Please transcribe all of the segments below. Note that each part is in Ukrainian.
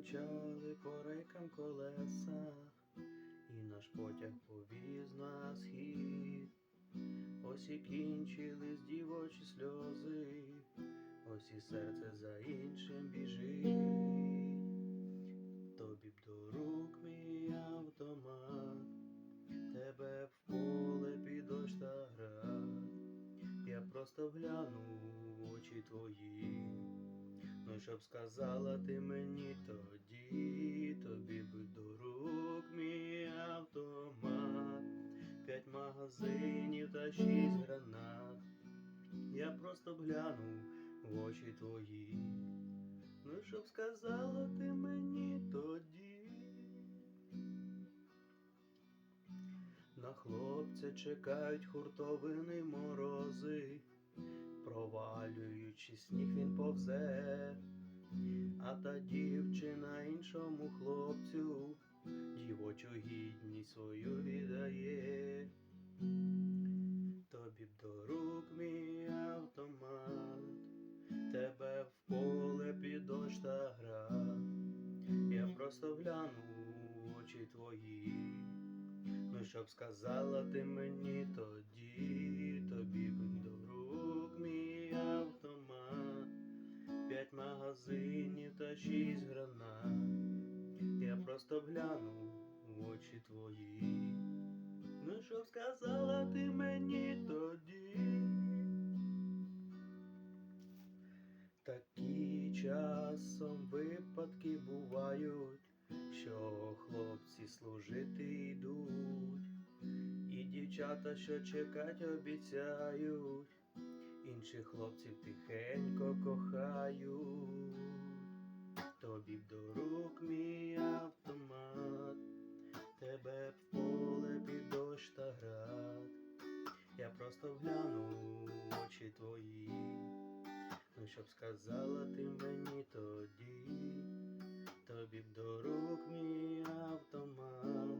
бринчали по рейкам колеса, і наш потяг повіз на схід. Ось і кінчились дівочі сльози, ось і серце за іншим біжить. Тобі б до рук мій автомат, тебе б в поле під дощ та град. Я просто гляну очі твої. Ну, щоб сказала ти мені тоді, тобі би до рук мій автомат, п'ять магазинів та шість гранат. Я просто глянув в очі твої. Ну, щоб сказала ти мені тоді. На хлопця чекають хуртовини морози, провалюючи сніг він повзе, а та дівчина іншому хлопцю дівочу гідність свою віддає. Тобі б до рук мій автомат, тебе в поле під дощ та гра. Я просто гляну в очі твої. Ну, щоб сказала ти мені тоді, просто гляну в очі твої. Ну, щоб сказала ти мені тоді. Такі часом випадки бувають, що хлопці служити йдуть, і дівчата, що чекать, обіцяють, інших хлопців тихенько кохають. Тобі до рук мій автомат, тебе в поле під дощ та град. Я просто вгляну в очі твої. Ну, щоб сказала ти мені тоді, тобі б до рук мій автомат,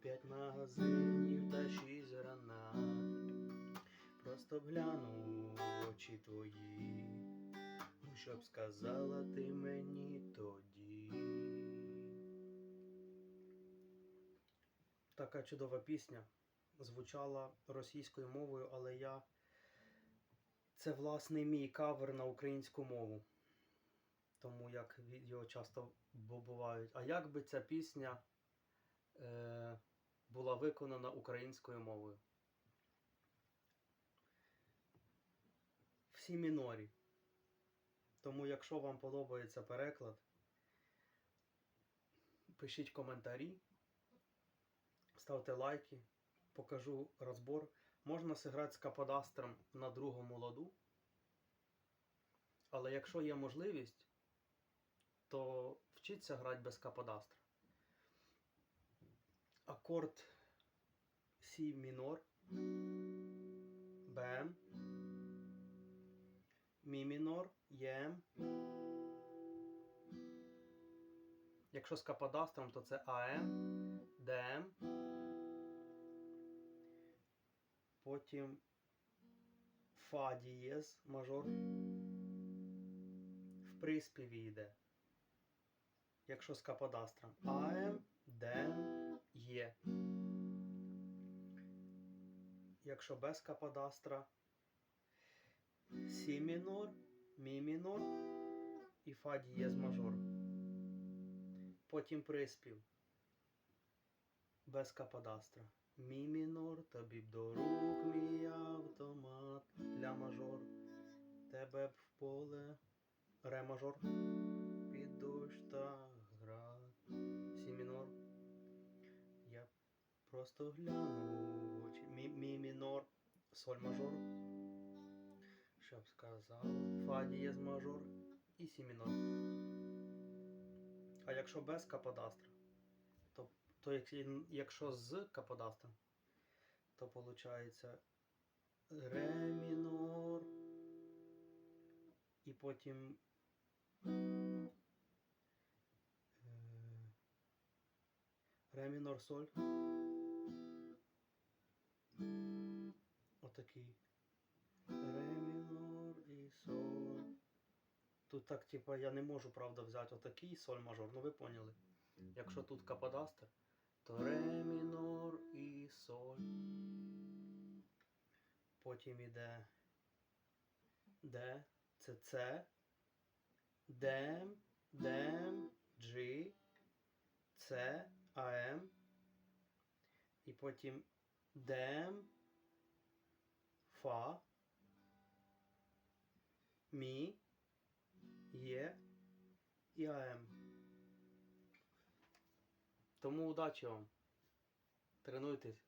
п'ять магазинів та шість гранат. Просто б глянув в очі твої, щоб сказала ти мені тоді. Така чудова пісня звучала російською мовою, але я це власний мій кавер на українську мову. Тому як відео часто бу- бувають. А як би ця пісня е, була виконана українською мовою? В сі мінорі. Тому, якщо вам подобається переклад, пишіть коментарі, ставте лайки, покажу розбор. Можна зіграти з каподастром на другому ладу. Але якщо є можливість, то вчіться грати без каподастра. Акорд Сі мінор, БМ, Мі мінор, ЄМ. Якщо з каподастром, то це АМ, ДМ. Потім Фа дієз мажор. В приспіві йде. Якщо з каподастром. АМ, ДМ, Є. Якщо без каподастра. Сі мінор, Мі мінор і Фа дієз мажор. Потім приспів. Без каподастра. Мі мінор, тобі б до рук мій автомат, ля мажор, тебе б в поле, ре мажор, під дощ та град, сі мінор. Я просто гляну. Мі, мі мінор, соль мажор, щоб сказав, фа дієз мажор і сі мінор. А якщо без каподастра, то, то якщо з каподастром, то виходить ре мінор і потім е, ре мінор соль. Отакий. Тут так, типа, я не можу, правда, взяти отакий соль мажор, ну ви поняли. Якщо тут каподастер, то ре мінор і соль. Потім іде Д, це С, Дем, Дем, G, С, АМ. І потім Дем, Фа, Мі, Є і АМ. Тому удачі вам. Тренуйтесь.